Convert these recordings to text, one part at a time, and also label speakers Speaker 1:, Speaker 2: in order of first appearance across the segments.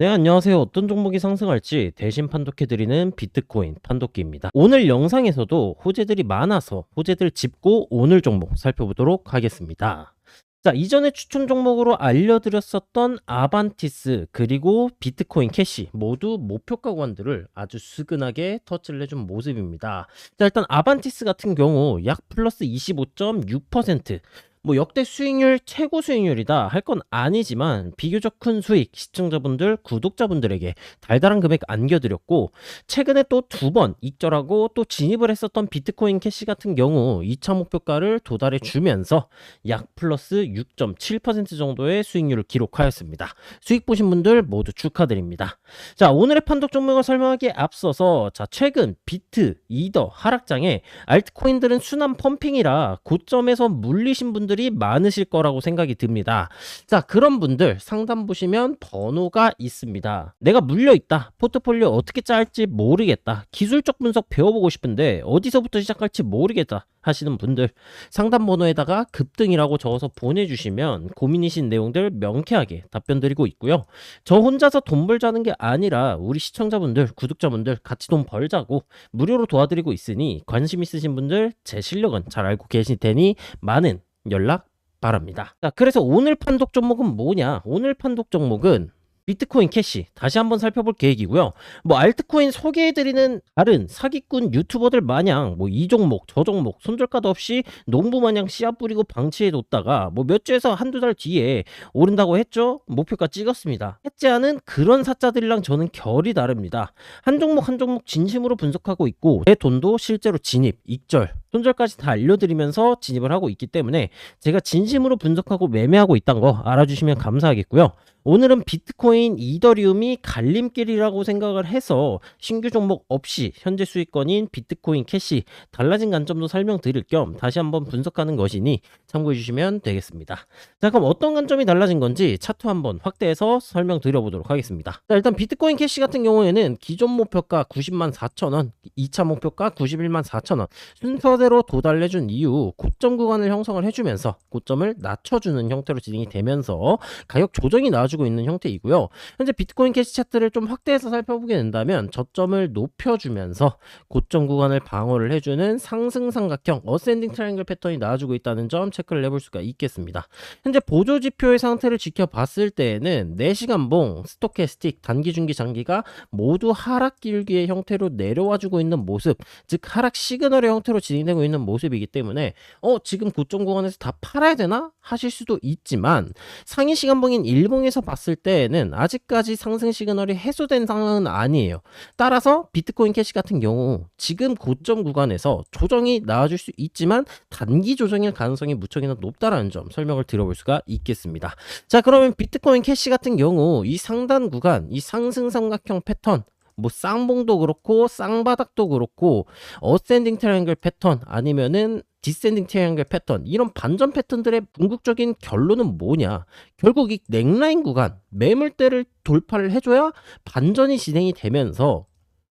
Speaker 1: 네, 안녕하세요. 어떤 종목이 상승할지 대신 판독해드리는 비트코인 판독기입니다. 오늘 영상에서도 호재들이 많아서 호재들 짚고 오늘 종목 살펴보도록 하겠습니다. 자, 이전에 추천 종목으로 알려드렸었던 아반티스 그리고 비트코인 캐시 모두 목표가 구간들을 아주 스근하게 터치를 해준 모습입니다. 자, 일단 아반티스 같은 경우 약 플러스 25.6%, 뭐 역대 수익률 최고 수익률이다 할 건 아니지만 비교적 큰 수익 시청자분들 구독자분들에게 달달한 금액 안겨드렸고 최근에 또 두 번 익절하고 또 진입을 했었던 비트코인 캐시 같은 경우 2차 목표가를 도달해 주면서 약 플러스 6.7% 정도의 수익률을 기록하였습니다. 수익 보신 분들 모두 축하드립니다. 자 오늘의 판독 종목을 설명하기에 앞서서 자 최근 비트, 이더 하락장에 알트코인들은 순환 펌핑이라 고점에서 물리신 분들 분들이 많으실 거라고 생각이 듭니다. 자, 그런 분들 상담 보시면 번호가 있습니다. 내가 물려 있다. 포트폴리오 어떻게 짤지 모르겠다. 기술적 분석 배워보고 싶은데 어디서부터 시작할지 모르겠다. 하시는 분들 상담 번호에다가 급등이라고 적어서 보내주시면 고민이신 내용들 명쾌하게 답변 드리고 있고요. 저 혼자서 돈 벌자는 게 아니라 우리 시청자분들, 구독자분들 같이 돈 벌자고 무료로 도와드리고 있으니 관심 있으신 분들 제 실력은 잘 알고 계실 테니 많은 연락 바랍니다. 자, 그래서 오늘 판독 종목은 뭐냐? 오늘 판독 종목은 비트코인 캐시 다시 한번 살펴볼 계획이고요. 뭐 알트코인 소개해드리는 다른 사기꾼 유튜버들 마냥 뭐 이 종목 저 종목 손절가도 없이 농부 마냥 씨앗 뿌리고 방치해뒀다가 뭐 몇 주에서 한두 달 뒤에 오른다고 했죠. 목표가 찍었습니다. 해지하는 그런 사자들이랑 저는 결이 다릅니다. 한 종목 한 종목 진심으로 분석하고 있고 내 돈도 실제로 진입, 익절, 손절까지 다 알려드리면서 진입을 하고 있기 때문에 제가 진심으로 분석하고 매매하고 있다는 거 알아주시면 감사하겠고요. 오늘은 비트코인, 이더리움이 갈림길이라고 생각을 해서 신규 종목 없이 현재 수익권인 비트코인 캐시 달라진 관점도 설명드릴 겸 다시 한번 분석하는 것이니 참고해 주시면 되겠습니다. 자, 그럼 어떤 관점이 달라진 건지 차트 한번 확대해서 설명드려 보도록 하겠습니다. 자, 일단 비트코인 캐시 같은 경우에는 기존 목표가 90만 4천 원, 2차 목표가 91만 4천 원 순서대로 도달해 준 이후 고점 구간을 형성을 해주면서 고점을 낮춰주는 형태로 진행이 되면서 가격 조정이 나와주고 있는 형태이고요. 현재 비트코인 캐시 차트를 좀 확대해서 살펴보게 된다면 저점을 높여주면서 고점 구간을 방어를 해주는 상승 삼각형 어센딩 트라이앵글 패턴이 나와주고 있다는 점 체크를 해볼 수가 있겠습니다. 현재 보조 지표의 상태를 지켜봤을 때에는 4시간 봉, 스토캐스틱, 단기, 중기, 장기가 모두 하락 길기의 형태로 내려와주고 있는 모습, 즉 하락 시그널의 형태로 진행되고 있는 모습이기 때문에 어 지금 고점 구간에서 다 팔아야 되나 하실 수도 있지만 상위 시간봉인 일봉에서 봤을 때는 아직까지 상승 시그널이 해소된 상황은 아니에요. 따라서 비트코인 캐시 같은 경우 지금 고점 구간에서 조정이 나와줄 수 있지만 단기 조정일 가능성이 무척이나 높다라는 점 설명을 들어볼 수가 있겠습니다. 자 그러면 비트코인 캐시 같은 경우 이 상단 구간 이 상승 삼각형 패턴 뭐 쌍봉도 그렇고 쌍바닥도 그렇고 어센딩 트라이앵글 패턴 아니면은 디센딩 트라이앵글 패턴 이런 반전 패턴들의 궁극적인 결론은 뭐냐? 결국 이 넥라인 구간 매물대를 돌파를 해줘야 반전이 진행이 되면서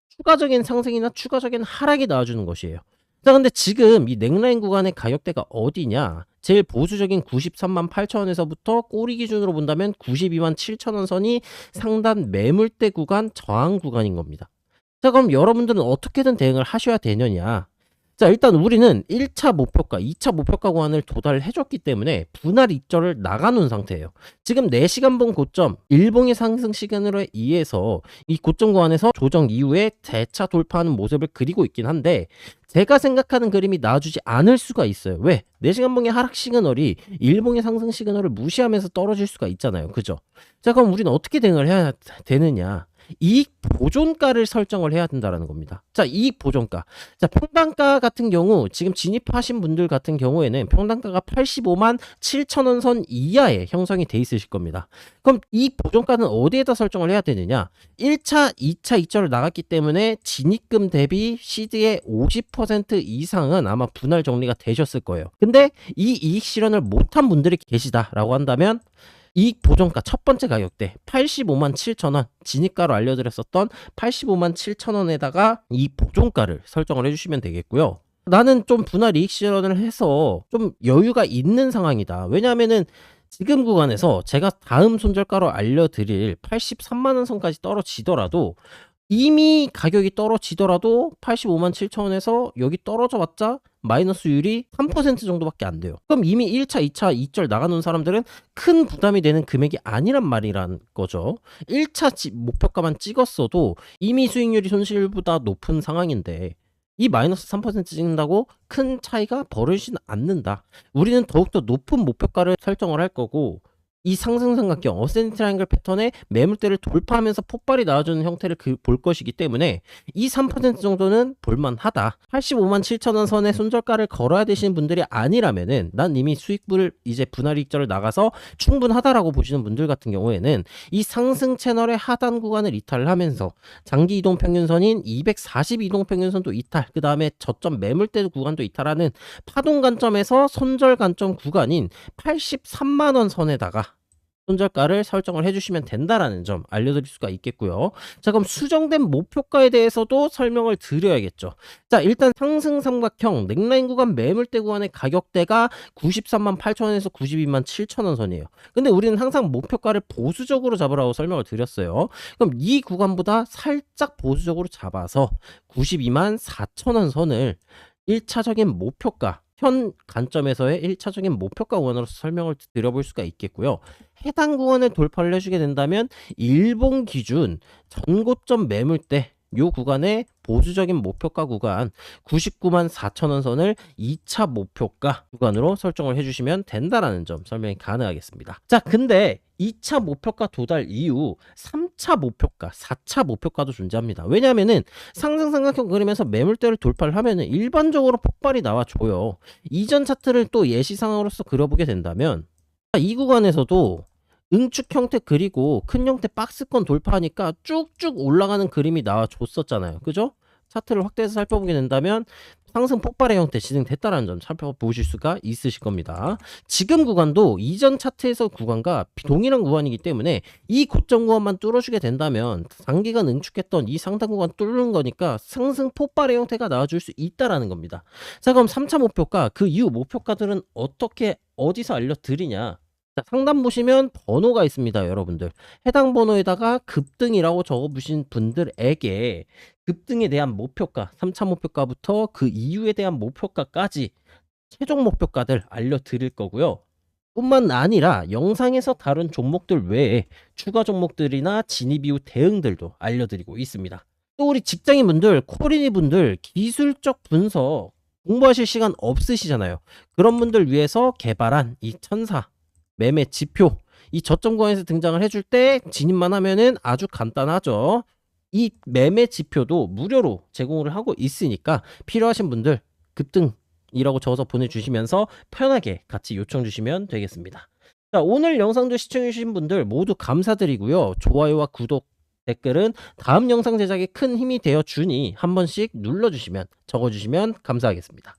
Speaker 1: 추가적인 상승이나 추가적인 하락이 나와주는 것이에요 자 근데 지금 이 넥라인 구간의 가격대가 어디냐 제일 보수적인 93만 8천 원에서부터 꼬리 기준으로 본다면 92만 7천 원 선이 상단 매물대 구간 저항 구간인 겁니다. 자 그럼 여러분들은 어떻게든 대응을 하셔야 되느냐 자 일단 우리는 1차 목표가 2차 목표가 구간을 도달해 줬기 때문에 분할 입절을 나가놓은 상태예요 지금 4시간봉 고점 일봉의 상승 시간으로 의해서 이 고점 구간에서 조정 이후에 대차 돌파하는 모습을 그리고 있긴 한데 제가 생각하는 그림이 나와주지 않을 수가 있어요 왜? 4시간봉의 하락 시그널이 일봉의 상승 시그널을 무시하면서 떨어질 수가 있잖아요 그죠? 자 그럼 우리는 어떻게 대응을 해야 되느냐 이익 보존가를 설정을 해야 된다라는 겁니다. 자, 이익 보존가. 자, 평단가 같은 경우 지금 진입하신 분들 같은 경우에는 평단가가 85만 7천 원 선 이하에 형성이 돼 있으실 겁니다. 그럼 이 보존가는 어디에다 설정을 해야 되느냐? 1차, 2차, 2차를 나갔기 때문에 진입금 대비 시드의 50% 이상은 아마 분할 정리가 되셨을 거예요. 근데 이 이익 실현을 못한 분들이 계시다라고 한다면 이익 보정가 첫 번째 가격대 85만 7천 원 진입가로 알려드렸었던 85만 7천 원에다가 이 보존가를 설정을 해주시면 되겠고요. 나는 좀 분할 이익 실현을 해서 좀 여유가 있는 상황이다. 왜냐하면은 지금 구간에서 제가 다음 손절가로 알려드릴 83만 원 선까지 떨어지더라도 이미 가격이 떨어지더라도 85만 7천 원에서 여기 떨어져 봤자 마이너스율이 3% 정도밖에 안 돼요. 그럼 이미 1차, 2차, 2절 나가는 사람들은 큰 부담이 되는 금액이 아니란 말이란 거죠. 1차 지- 목표가만 찍었어도 이미 수익률이 손실보다 높은 상황인데 이 마이너스 3% 찍는다고 큰 차이가 벌어지지는 않는다. 우리는 더욱더 높은 목표가를 설정을 할 거고 이 상승 삼각형 어센디 트라이앵글 패턴의 매물대를 돌파하면서 폭발이 나와주는 형태를 그- 볼 것이기 때문에 이 3% 정도는 볼만하다. 85만 7천 원 선에 손절가를 걸어야 되시는 분들이 아니라면은 난 이미 수익불 이제 분할 이익절을 나가서 충분하다라고 보시는 분들 같은 경우에는 이 상승 채널의 하단 구간을 이탈을 하면서 장기 이동 평균선인 240 이동 평균선도 이탈, 그 다음에 저점 매물대 구간도 이탈하는 파동 관점에서 손절 관점 구간인 83만 원 선에다가 손절가를 설정을 해주시면 된다라는 점 알려드릴 수가 있겠고요. 자 그럼 수정된 목표가에 대해서도 설명을 드려야겠죠. 자 일단 상승 삼각형 넥라인 구간 매물대 구간의 가격대가 93만 8천 원에서 92만 7천 원 선이에요. 근데 우리는 항상 목표가를 보수적으로 잡으라고 설명을 드렸어요. 그럼 이 구간보다 살짝 보수적으로 잡아서 92만 4천 원 선을 1차적인 목표가 현 관점에서의 1차적인 목표가 구간으로서 설명을 드려볼 수가 있겠고요. 해당 구간을 돌파를 해주게 된다면 일본 기준 전고점 매물대 요 구간의 보수적인 목표가 구간 99만 4천 원 선을 2차 목표가 구간으로 설정을 해주시면 된다라는 점 설명이 가능하겠습니다. 자, 근데 2차 목표가 도달 이후 3차 목표가, 4차 목표가도 존재합니다. 왜냐하면은 상승 삼각형 그리면서 매물대를 돌파를 하면은 일반적으로 폭발이 나와줘요. 이전 차트를 또 예시상으로서 그려보게 된다면 이 구간에서도 응축 형태 그리고 큰 형태 박스권 돌파하니까 쭉쭉 올라가는 그림이 나와줬었잖아요. 그죠? 차트를 확대해서 살펴보게 된다면 상승 폭발의 형태 진행됐다라는 점 살펴보실 수가 있으실 겁니다. 지금 구간도 이전 차트에서 구간과 동일한 구간이기 때문에 이 고점 구간만 뚫어주게 된다면 장기간 응축했던 이 상단 구간 뚫는 거니까 상승 폭발의 형태가 나와줄 수 있다라는 겁니다. 자 그럼 3차 목표가 그 이후 목표가들은 어떻게 어디서 알려드리냐 자, 상단 보시면 번호가 있습니다, 여러분들. 해당 번호에다가 급등이라고 적어보신 분들에게 급등에 대한 목표가, 3차 목표가부터 그 이후에 대한 목표가까지 최종 목표가들 알려드릴 거고요. 뿐만 아니라 영상에서 다룬 종목들 외에 추가 종목들이나 진입 이후 대응들도 알려드리고 있습니다. 또 우리 직장인분들, 코리니분들 기술적 분석 공부하실 시간 없으시잖아요. 그런 분들 위해서 개발한 이 천사 매매 지표 이 저점 구간에서 등장을 해줄 때 진입만 하면은 아주 간단하죠. 이 매매 지표도 무료로 제공을 하고 있으니까 필요하신 분들 급등이라고 적어서 보내주시면서 편하게 같이 요청 주시면 되겠습니다. 자, 오늘 영상도 시청해주신 분들 모두 감사드리고요. 좋아요와 구독, 댓글은 다음 영상 제작에 큰 힘이 되어 주니 한 번씩 눌러주시면 적어주시면 감사하겠습니다.